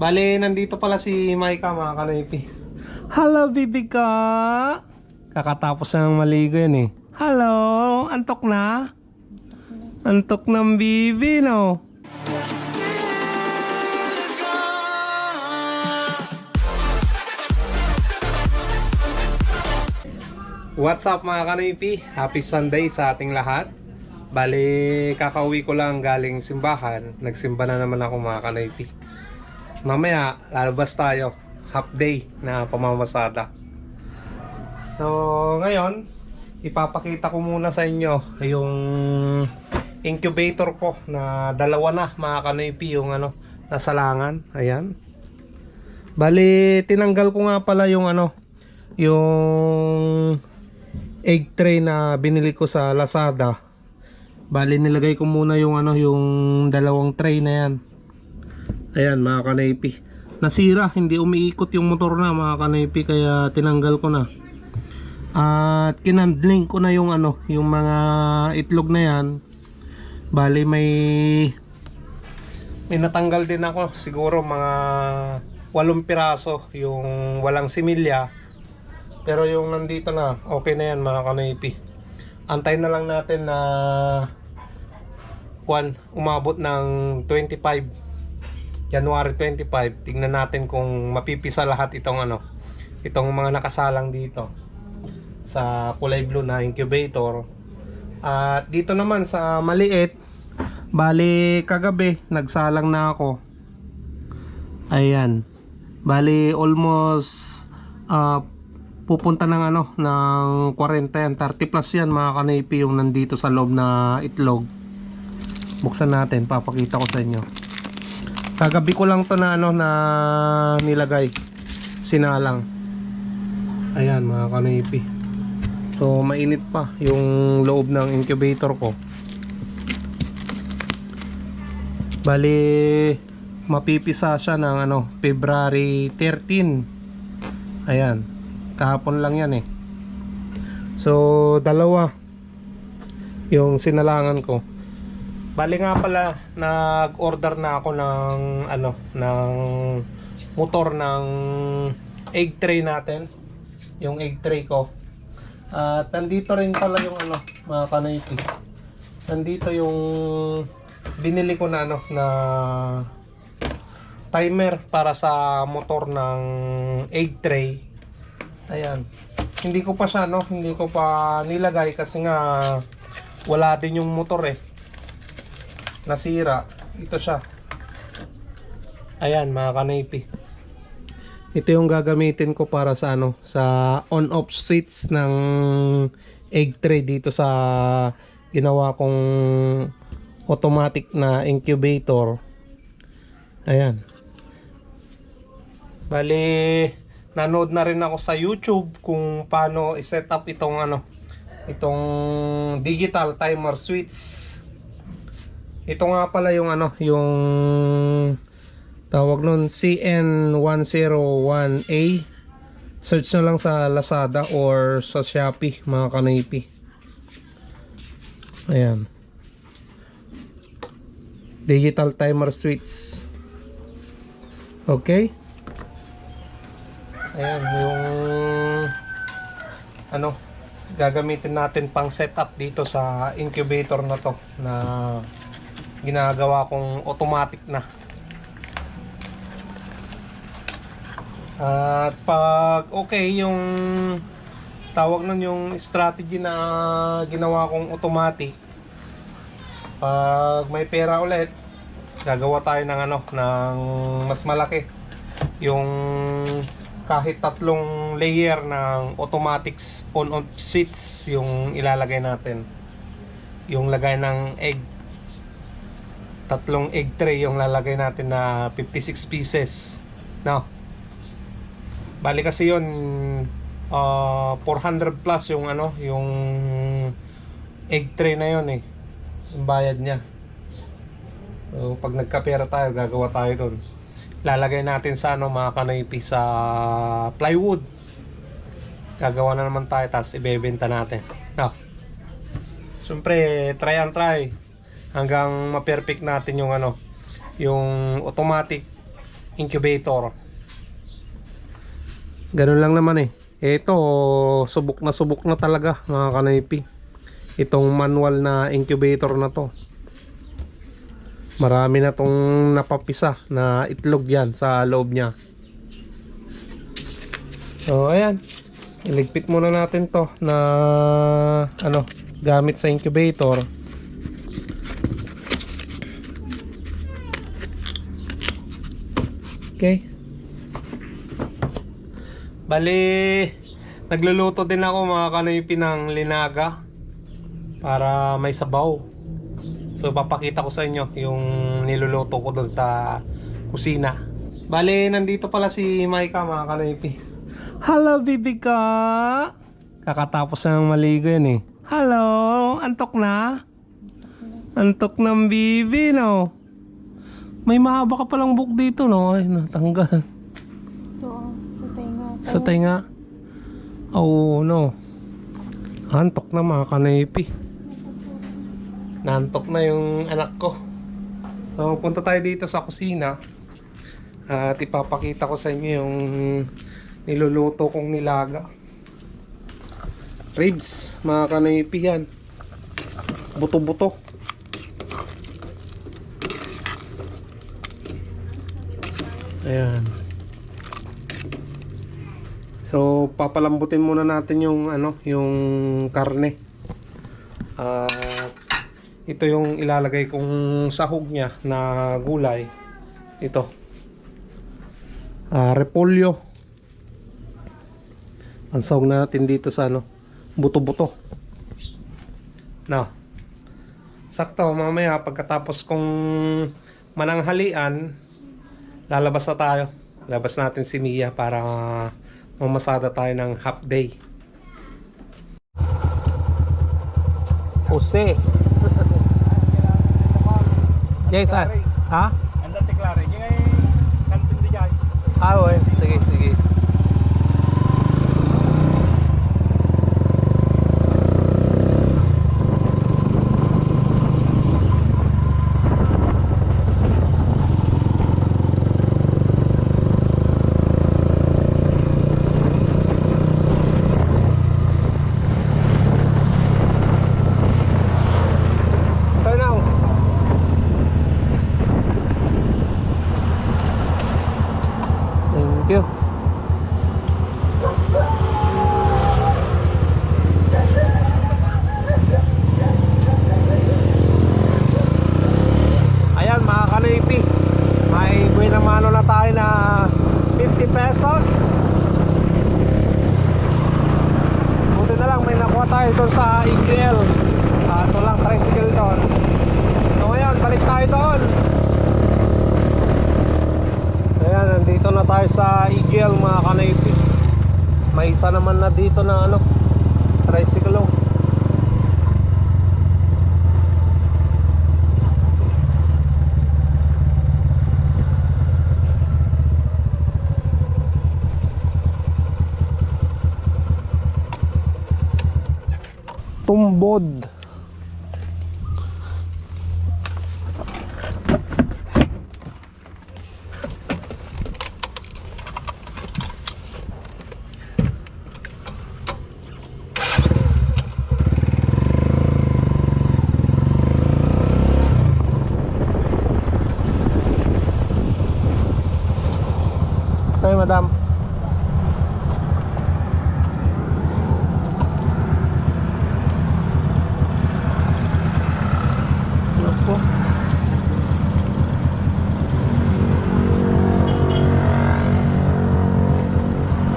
Bale, nandito pala si Maika mga kanaypi. Hello, baby ka! Kakatapos ng maligo yan eh. Hello! Antok na? Antok ng bibi, no? What's up mga kanipi? Happy Sunday sa ating lahat. Bali, kakauwi ko lang galing simbahan. Nagsimba na naman ako mga kanipi. Mamaya, lalabas tayo. Half day na pamamasada. So, ngayon, ipapakita ko muna sa inyo yung incubator ko na dalawa na mga kanipi yung ano, nasalangan. Ayan. Bali, tinanggal ko nga pala yung ano, yung egg tray na binili ko sa Lazada. Bali nilagay ko muna yung ano yung dalawang tray na yan. Ayan mga kanaypi. Nasira, hindi umiikot yung motor na mga kanaypi kaya tinanggal ko na. At kinandling ko na yung ano, yung mga itlog na yan. Bali may may natanggal din ako siguro mga walong piraso yung walang similya pero yung nandito na, okay na yan mga kanaypi. Antay na lang natin na kwan, umabot ng 25 January 25. Tingnan natin kung mapipisa lahat itong ano, itong mga nakasalang dito sa kulay blue na incubator. At dito naman sa maliit, bali kagabi nagsalang na ako. Ayan. Bali almost ah, pupunta ng ano ng 40 yan 30 plus yan mga kanipi yung nandito sa loob na itlog buksan natin papakita ko sa inyo kagabi ko lang to na ano na nilagay. Sinalang. Ayan mga kanipi. So mainit pa yung loob ng incubator ko. Bali mapipisa siya ng ano February 13 ayan. Kahapon lang yan eh. So dalawa yung sinalangan ko bali nga pala nag order na ako ng ano ng motor ng egg tray natin yung egg tray ko at nandito rin pala yung ano mga kanayti nandito yung binili ko na ano na timer para sa motor ng egg tray Ayan. Hindi ko pa siya, no? Hindi ko pa nilagay kasi nga wala din yung motor eh. Nasira. Ito siya. Ayan, mga kanaypi. Ito yung gagamitin ko para sa ano, sa on-off switch ng egg tray dito sa ginawa kong automatic na incubator. Ayan. Bali, nanood na rin ako sa YouTube kung paano i-set up itong ano itong digital timer switch ito nga pala yung ano yung tawag nun CN101A search na lang sa Lazada or sa Shopee mga kanipi ayan. Digital timer switch. Okay. Ayan, yung ano, gagamitin natin pang setup dito sa incubator na to na ginagawa kong automatic na. At pag okay yung tawag nun yung strategy na ginawa kong automatic pag may pera ulit gagawa tayo ng ano ng mas malaki. Yung kahit tatlong layer ng automatics on off switch yung ilalagay natin. Yung lagay ng egg tatlong egg tray yung lalagay natin na 56 pieces no? Bali kasi yun uh, 400 plus yung ano yung egg tray na yun eh. Yung bayad niya. So pag nagkapera tayo gagawa tayo doon lalagay natin sa ano mga kanaypi sa plywood. Gagawa na naman tayo tapos ibebenta natin. No. syempre try and try hanggang ma-perfect natin yung ano yung automatic incubator. Ganun lang naman eh. Ito, subok na subok na talaga mga kanaypi. Itong manual na incubator na to. Marami na tong napapisa na itlog yan sa loob niya. So, ayan. Iligpit muna natin to na ano, gamit sa incubator. Okay. Bali, nagluluto din ako mga kanoypi ng linaga para may sabaw. So papakita ko sa inyo yung niluluto ko doon sa kusina. Bali, nandito pala si Maika mga kanoypi. Hello, bibi ka! Kakatapos ng maligo yan eh. Hello! Antok na? Antok ng bibi, no? May mahaba ka palang book dito, no? Ay, natanggal. Ito, ah, sa ko. Sa tenga. Oh, no. Antok na mga kanaypi. Nantok na yung anak ko. So, punta tayo dito sa kusina. At ipapakita ko sa inyo yung niluluto kong nilaga. Ribs, mga kanaypi yan. Buto-buto. Ayan. So, papalambutin muna natin yung ano, yung karne. At ito yung ilalagay kong sahog niya na gulay. Ito. Ah, repolyo. Ang sahog natin dito sa ano, buto-buto. Na. Sakto, mamaya pagkatapos kong mananghalian, lalabas na tayo. Labas natin si Mia para mamasada tayo ng half day. Jose. Yes, sir. Ha? Anda tiklare, yung ay kantin di jay. Ah, oy. Sige, sige. Turn now. Thank you. Ayan mga kanipi May buwin mano na tayo na 50 pesos Buti na lang may nakuha tayo doon sa EGL Ah, Ito lang tricycle doon So ngayon balik tayo doon Ayan, nandito na tayo sa EGL mga kanaypi. May isa naman na dito na ano, tricycle. oh. Tumbod.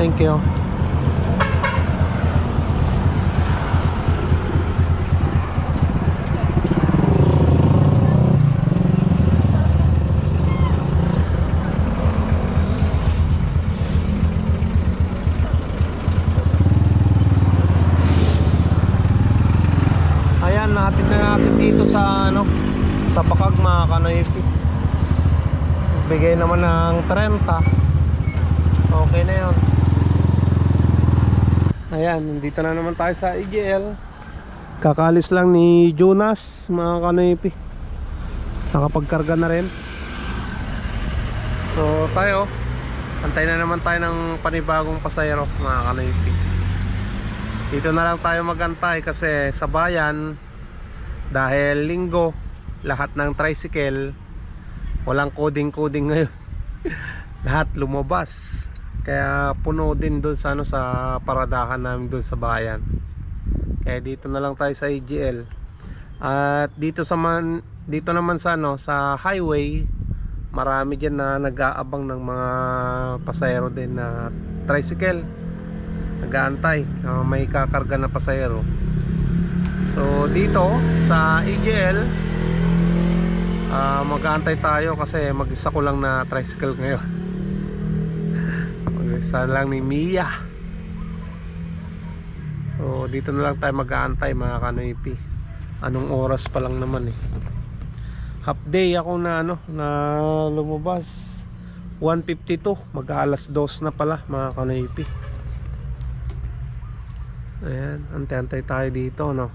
Thank you. Ayan, nandito na naman tayo sa IGL. Kakalis lang ni Jonas, mga kanoypi. Nakapagkarga na rin. So tayo, antay na naman tayo ng panibagong pasayro mga kanoypi. Dito na lang tayo magantay kasi sa bayan dahil linggo lahat ng tricycle walang coding-coding ngayon. lahat lumabas. Kaya puno din doon sa ano sa paradahan namin doon sa bayan. Kaya dito na lang tayo sa AGL. At dito sa man dito naman sa ano sa highway marami diyan na nag-aabang ng mga pasahero din na tricycle. Nag-aantay na may kakarga na pasahero. So dito sa AGL ah mag-aantay tayo kasi mag-isa ko lang na tricycle ngayon. Mag-isa lang ni Mia. So dito na lang tayo mag-aantay mga kanoypi. Anong oras pa lang naman eh. Half day ako na ano na lumabas. 152 mag-alas 2 na pala mga kanoypi. Ayan, antay-antay tayo dito no.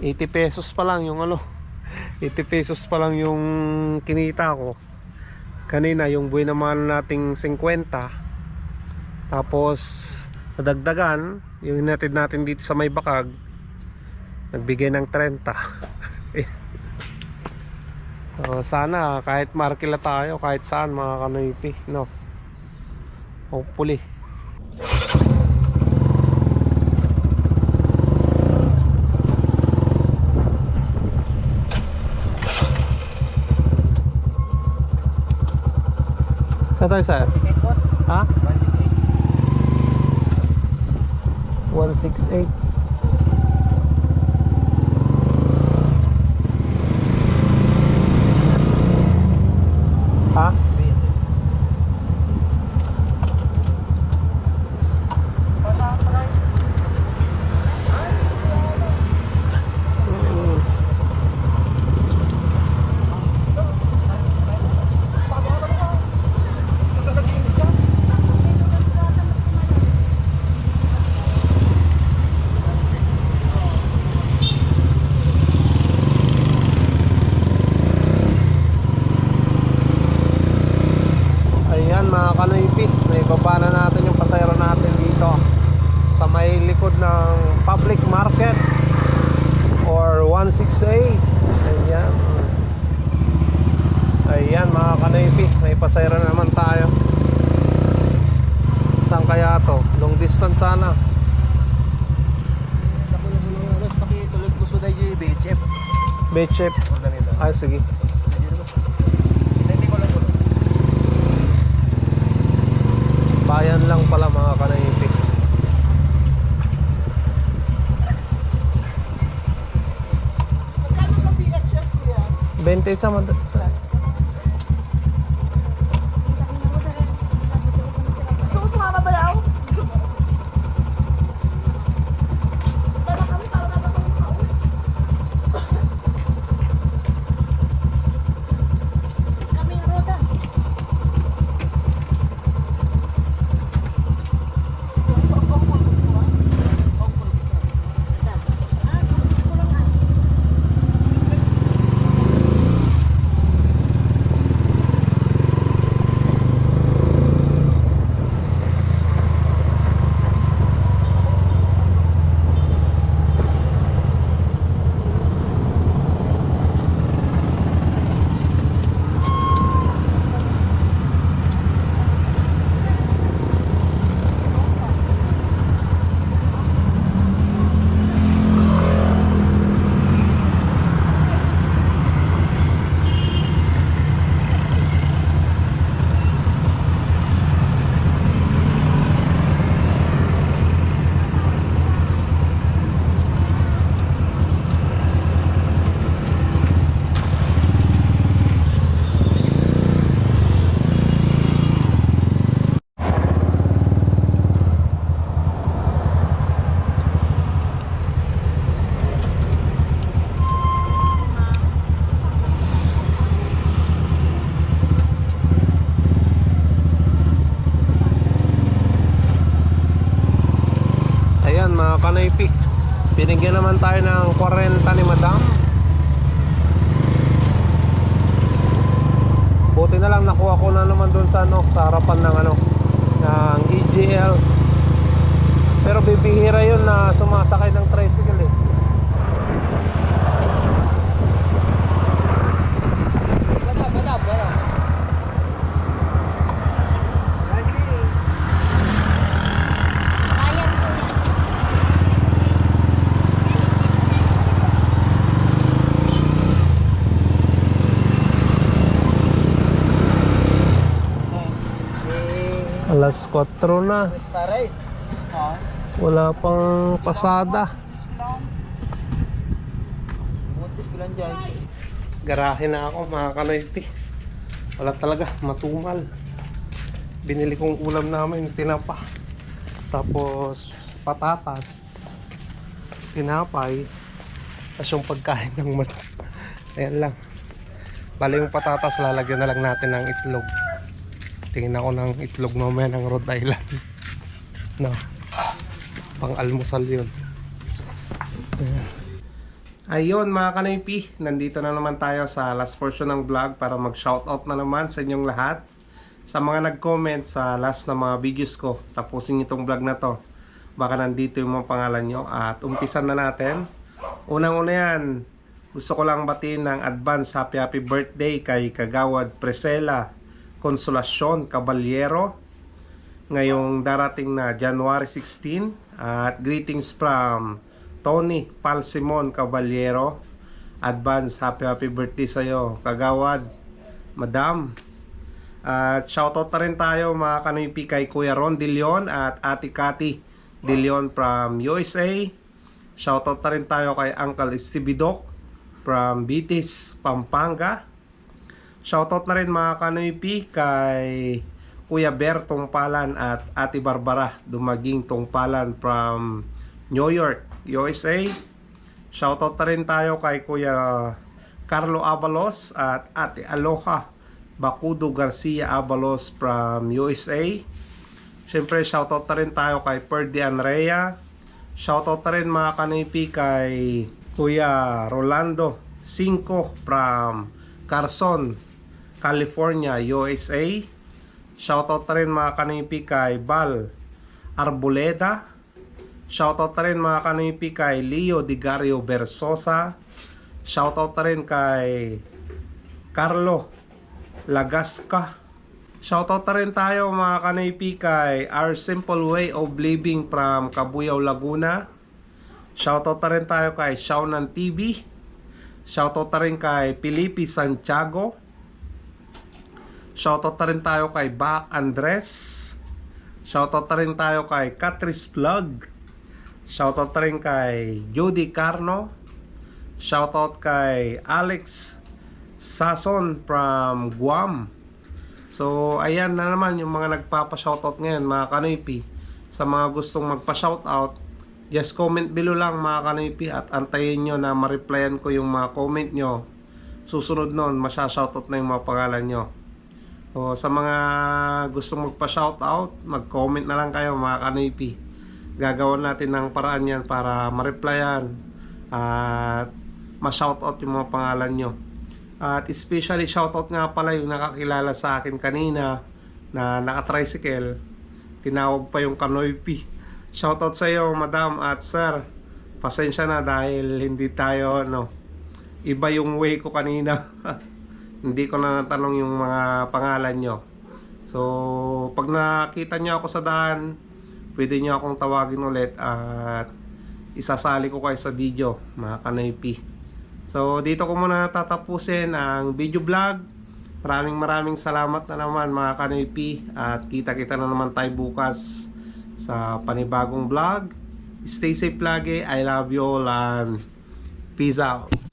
80 pesos pa lang yung ano 80 pesos pa lang yung kinita ko kanina yung buhay naman nating 50 tapos nadagdagan yung hinatid natin dito sa may bakag nagbigay ng 30 so, sana kahit markila tayo kahit saan mga kanoypi no? Hopefully Saan tayo sir? Ha? 168 Ha? Mm. Ayan mga kanoypi, may baba na natin yung pasayro natin dito sa may likod ng public market or 168. Ayan. Ayan mga kanoypi, may pasayro na naman tayo. Saan kaya to? Long distance sana. Betchep. Ay sige. Bayan lang pala mga kanaipik. Bente sa man. Gusto Epi binigyan naman tayo ng 40 ni madam. Buti na lang nakuha ko na naman dun sa ano sa harapan ng ano ng EGL pero bibihira yun na sumasakay ng tricycle. Alas 4 na. Wala pang pasada. Garahe na ako mga kanoypi. Wala talaga, matumal. Binili kong ulam namin, tinapa. Tapos patatas. Tinapay. Tapos yung pagkain ng mat. Ayan lang. Bali yung patatas, lalagyan na lang natin ng itlog. Tingin ako ng itlog mamaya ng Rhode Island. No. Pang almusal yun. Ayun mga kanipi, nandito na naman tayo sa last portion ng vlog para mag-shoutout na naman sa inyong lahat. Sa mga nag-comment sa last na mga videos ko, tapusin itong vlog na to. Baka nandito yung mga pangalan nyo at umpisan na natin. Unang-una yan, gusto ko lang batiin ng advance happy happy birthday kay Kagawad Presela Consolacion Caballero ngayong darating na January 16 at greetings from Tony Palsimon Caballero. Advance happy happy birthday sa iyo kagawad madam. At shoutout na rin tayo mga kanipi kay Kuya Ron De Leon at Ate Cathy De Leon from USA shoutout na rin tayo kay Uncle Stevie Doc from Bitis, Pampanga Shoutout na rin mga kanoypi kay Kuya Ber Tungpalan at Ate Barbara Dumaging Tungpalan from New York, USA. Shoutout na rin tayo kay Kuya Carlo Abalos at Ate Aloha Bakudo Garcia Abalos from USA. Siyempre, shoutout na rin tayo kay Perdi Anrea. Shoutout na rin mga kanipi kay Kuya Rolando Cinco from Carson, California, USA. Shoutout na rin mga kanipi kay Bal Arboleda. Shoutout na rin mga kanipi kay Leo Digario Versosa. Shoutout na rin kay Carlo Lagasca. Shoutout na rin tayo mga kanipi kay Our Simple Way of Living from Cabuyao, Laguna. Shoutout na rin tayo kay Shaunan TV. Shoutout na rin kay Felipe Santiago. Shoutout na rin tayo kay Ba Andres. Shoutout na rin tayo kay Catrice Vlog. Shoutout na rin kay Jody Carno. Shoutout kay Alex Sason from Guam. So, ayan na naman yung mga nagpapa-shoutout ngayon, mga kanipi. Sa mga gustong magpa-shoutout, just comment below lang mga kanipi at antayin nyo na ma-replyan ko yung mga comment nyo. Susunod nun, masya-shoutout na yung mga pangalan nyo. So, sa mga gustong magpa-shoutout, mag-comment na lang kayo mga kanipi. Gagawan natin ng paraan yan para ma-replyan at ma-shoutout yung mga pangalan nyo. At especially shoutout nga pala yung nakakilala sa akin kanina na naka-tricycle. Tinawag pa yung kanoypi. Shoutout sa iyo, madam at sir. Pasensya na dahil hindi tayo ano iba yung way ko kanina. hindi ko na natanong yung mga pangalan nyo. So, pag nakita nyo ako sa daan, pwede nyo akong tawagin ulit at isasali ko kayo sa video, mga kanaypi. So, dito ko muna tatapusin ang video vlog. Maraming maraming salamat na naman mga kanaypi at kita-kita na naman tayo bukas sa panibagong vlog. Stay safe lagi. I love you all and peace out.